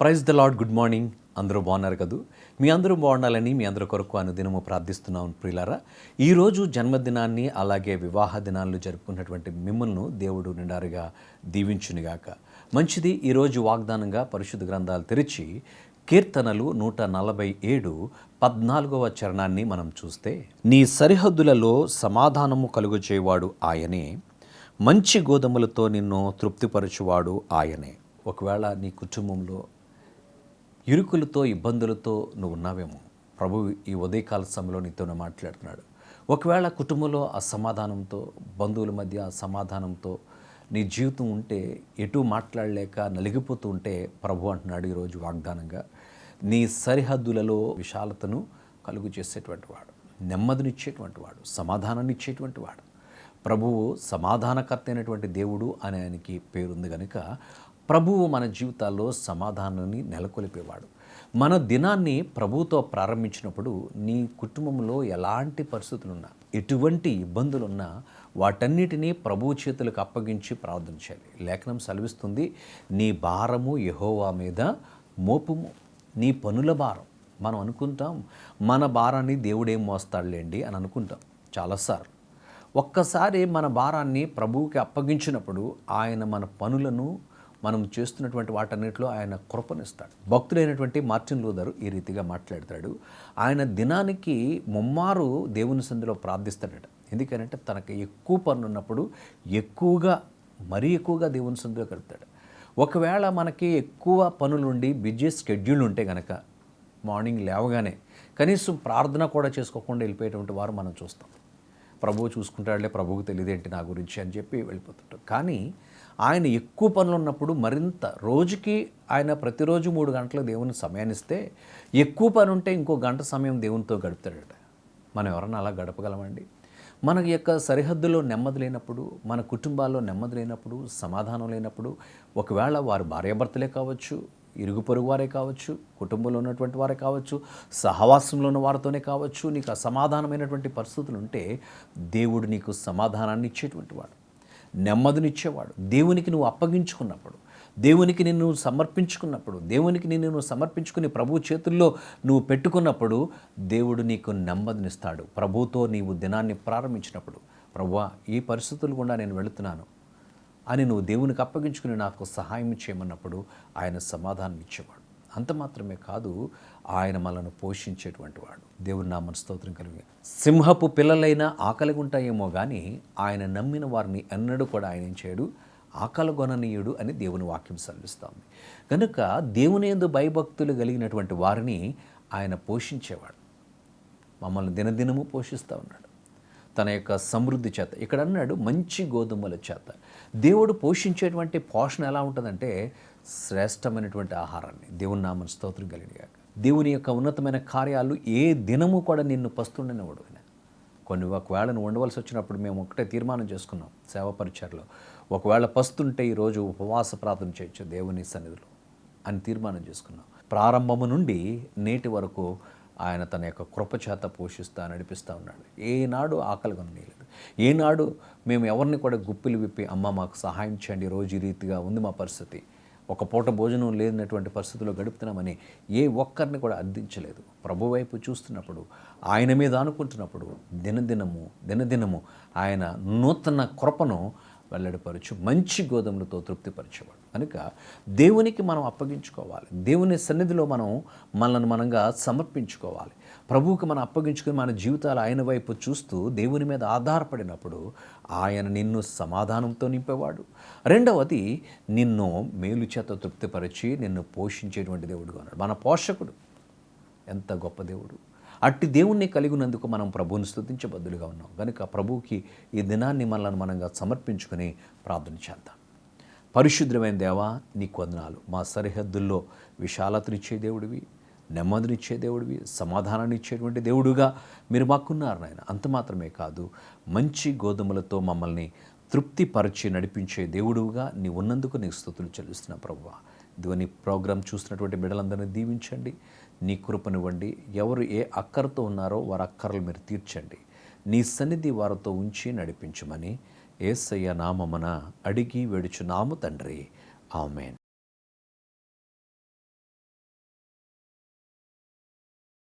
Praise the lord good morning. అందరూ బాగున్నారు కదూ? మీ అందరూ బాగుండాలని మీ అందరి కొరకు అనుదినము ప్రార్థిస్తున్నాం ప్రియులారా. ఈరోజు జన్మదినాన్ని అలాగే వివాహ దినాలను జరుపుకున్నటువంటి మిమ్మల్ని దేవుడు నిండారుగా దీవించునిగాక. మంచిది ఈరోజు వాగ్దానంగా పరిశుద్ధ గ్రంథాలు తెరిచి కీర్తనలు నూట నలభై ఏడు పద్నాలుగవ చరణాన్ని మనం చూస్తే నీ సరిహద్దులలో సమాధానము కలుగు చేయవాడు ఆయనే మంచి గోధుమలతో నిన్ను తృప్తిపరచువాడు ఆయనే. ఒకవేళ నీ కుటుంబంలో ఇరుకులతో ఇబ్బందులతో నువ్వు ఉన్నావేమో ప్రభు ఈ ఉదయకాల సమయంలో నీతోనే మాట్లాడుతున్నాడు. ఒకవేళ కుటుంబంలో అసమాధానంతో బంధువుల మధ్య అసమాధానంతో నీ జీవితం ఉంటే ఎటు మాట్లాడలేక నలిగిపోతూ ఉంటే ప్రభు అంటున్నాడు ఈరోజు వాగ్దానంగా. నీ సరిహద్దులలో విశాలతను కలుగు చేసేటువంటి వాడు నెమ్మదినిచ్చేటువంటి వాడు సమాధానాన్ని ఇచ్చేటువంటి వాడు. ప్రభువు సమాధానకర్త అయినటువంటి దేవుడు అని ఆయనకి పేరుంది కనుక ప్రభువు మన జీవితాల్లో సమాధానాన్ని నెలకొల్పేవాడు. మన దినాన్ని ప్రభువుతో ప్రారంభించినప్పుడు నీ కుటుంబంలో ఎలాంటి పరిస్థితులున్నా ఎటువంటి ఇబ్బందులున్నా వాటన్నిటినీ ప్రభువు చేతులకు అప్పగించి ప్రార్థన చేయాలి. లేఖనం సెలవిస్తుంది నీ భారము యహోవా మీద మోపుము. నీ పనుల భారం మనం అనుకుంటాం. మన భారాన్ని దేవుడేం మోస్తాడులేండి అని అనుకుంటాం చాలాసార్లు. ఒక్కసారి మన భారాన్ని ప్రభువుకి అప్పగించినప్పుడు ఆయన మన పనులను మనం చేస్తున్నటువంటి వాటన్నిటిలో ఆయన కృపనిస్తాడు. భక్తుడైనటువంటి మార్టిన్ లూదరు ఈ రీతిగా మాట్లాడతాడు. ఆయన దినానికి ముమ్మారు దేవుని సంధిలో ప్రార్థిస్తాడట. ఎందుకనంటే తనకు ఎక్కువ పనులు ఉన్నప్పుడు ఎక్కువగా మరీ ఎక్కువగా దేవుని సందులో గడుపుతాడు ఒకవేళ మనకి ఎక్కువ పనులుండి బిజీ స్కెడ్యూల్ ఉంటే కనుక మార్నింగ్ లేవగానే కనీసం ప్రార్థన కూడా చేసుకోకుండా వెళ్ళిపోయేటువంటి వారు మనం చూస్తాం. ప్రభువు చూసుకుంటాడులే ప్రభువుకు తెలియదేంటి నా గురించి అని చెప్పి వెళ్ళిపోతుంటాం. కానీ ఆయన ఎక్కువ పనులు ఉన్నప్పుడు మరింత రోజుకి ఆయన ప్రతిరోజు మూడు గంటలు దేవుని సమయాన్నిస్తే ఎక్కువ పని ఉంటే ఇంకో గంట సమయం దేవునితో గడుపుతాడట. మనం ఎవరన్నా అలా గడపగలమండి? మన యొక్క సరిహద్దులో నెమ్మది లేనప్పుడు మన కుటుంబాల్లో నెమ్మది లేనప్పుడు సమాధానం లేనప్పుడు ఒకవేళ వారు భార్యాభర్తలే కావచ్చు ఇరుగు పొరుగు వారే కావచ్చు కుటుంబంలో ఉన్నటువంటి వారే కావచ్చు సహవాసంలో ఉన్న వారితోనే కావచ్చు నీకు అసమాధానమైనటువంటి పరిస్థితులు ఉంటే దేవుడు నీకు సమాధానాన్ని ఇచ్చేటువంటి వాడు. నెమ్మదినిచ్చేవాడు. దేవునికి నువ్వు అప్పగించుకున్నప్పుడు దేవునికి నిన్ను సమర్పించుకున్నప్పుడు దేవునికి నిన్ను నువ్వు సమర్పించుకుని ప్రభు చేతుల్లో నువ్వు పెట్టుకున్నప్పుడు దేవుడు నీకు నెమ్మదినిస్తాడు. ప్రభుతో నీవు దినాన్ని ప్రారంభించినప్పుడు ప్రభువా ఈ పరిస్థితులు గుండా నేను వెళుతున్నాను అని నువ్వు దేవునికి అప్పగించుకుని నాకు సహాయం చేయమన్నప్పుడు ఆయన సమాధానం ఇచ్చేవాడు అంత మాత్రమే కాదు ఆయన మనను పోషించేటువంటి వాడు. దేవుని నామన స్తోత్రం కలిగి. సింహపు పిల్లలైనా ఆకలిగా ఉంటాయేమో కానీ ఆయన నమ్మిన వారిని ఎన్నడూ కూడా ఆయన ఏం చేయడు. ఆకలగొననీయుడు అని దేవుని వాక్యం సెలవిస్తోంది. కనుక దేవుని ఎందు భయభక్తులు కలిగినటువంటి వారిని ఆయన పోషించేవాడు. మమ్మల్ని దినదినము పోషిస్తూ ఉన్నాడు. తన యొక్క సమృద్ధి చేత. ఇక్కడ అన్నాడు మంచి గోధుమల చేత. దేవుడు పోషించేటువంటి పోషణ ఎలా ఉంటుందంటే శ్రేష్టమైనటువంటి ఆహారాన్ని. దేవుని నామని స్తోత్రం కలిగాక దేవుని యొక్క ఉన్నతమైన కార్యాలు ఏ దినము కూడా నిన్ను పస్తుండనివాడు ఆయన. కొన్ని ఒకవేళ నువ్వు ఉండవలసి వచ్చినప్పుడు మేము ఒకటే తీర్మానం చేసుకున్నాం సేవ పరిచయలో. ఒకవేళ పస్తుంటే ఈరోజు ఉపవాస ప్రార్థన చేయొచ్చు దేవుని సన్నిధిలో అని తీర్మానం చేసుకున్నాం. ప్రారంభము నుండి నేటి వరకు ఆయన తన యొక్క కృపచేత పోషిస్తా నడిపిస్తూ ఉన్నాడు. ఏనాడు ఆకలి కొనలేదు ఏనాడు మేము ఎవరిని కూడా గుప్పిలు విప్పి అమ్మ మాకు సహాయం చేయండి రోజు ఈ రీతిగా ఉంది మా పరిస్థితి. ఒక పూట భోజనం లేనటువంటి పరిస్థితిలో గడుపుతున్నామని ఏ ఒక్కరిని కూడా అర్థించలేదు. ప్రభు వైపు చూస్తున్నప్పుడు ఆయన మీద అనుకుంటున్నప్పుడు దినదినము దినదినము ఆయన నూతన కృపను వెల్లడిపరచు మంచి గోధుమలతో తృప్తిపరిచేవాడు. కనుక దేవునికి మనం అప్పగించుకోవాలి. దేవుని సన్నిధిలో మనం మనల్ని మనంగా సమర్పించుకోవాలి. ప్రభువుకి మనం అప్పగించుకుని మన జీవితాలు ఆయన వైపు చూస్తూ దేవుని మీద ఆధారపడినప్పుడు ఆయన నిన్ను సమాధానంతో నింపేవాడు. రెండవది నిన్ను మేలు చేత తృప్తిపరిచి నిన్ను పోషించేటువంటి దేవుడుగా ఉన్నాడు. మన పోషకుడు. ఎంత గొప్ప దేవుడు. అట్టి దేవుణ్ణి కలిగినందుకు మనం ప్రభువుని స్థుతించబద్దులుగా ఉన్నాం. కనుక ప్రభువుకి ఈ దినాన్ని మనల్ని మనంగా సమర్పించుకొని ప్రార్థన చేద్దాం. పరిశుద్ధమైన దేవా నీకు వందనాలు. మా సరిహద్దుల్లో విశాలతనిచ్చే దేవుడివి నెమ్మదినిచ్చే దేవుడివి సమాధానాన్ని ఇచ్చేటువంటి దేవుడుగా మీరు మాకున్నారు నాయన. అంత మాత్రమే కాదు మంచి గోధుమలతో మమ్మల్ని తృప్తిపరిచి నడిపించే దేవుడుగా నీ ఉన్నందుకు నీకు స్థుతులు చెల్లిస్తున్నా ప్రభువా. ఇదిగో నీ ప్రోగ్రాం చూసినటువంటి బిడ్డలందరినీ దీవించండి. నీ కృపనివ్వండి ఎవరు ఏ అక్కరతో ఉన్నారో వారి అక్కర్లు మీరు తీర్చండి. నీ సన్నిధి వారితో ఉంచి నడిపించమని ఏసయ్య నామమున అడిగి వెడుచున్నాము తండ్రి. ఆమెన్.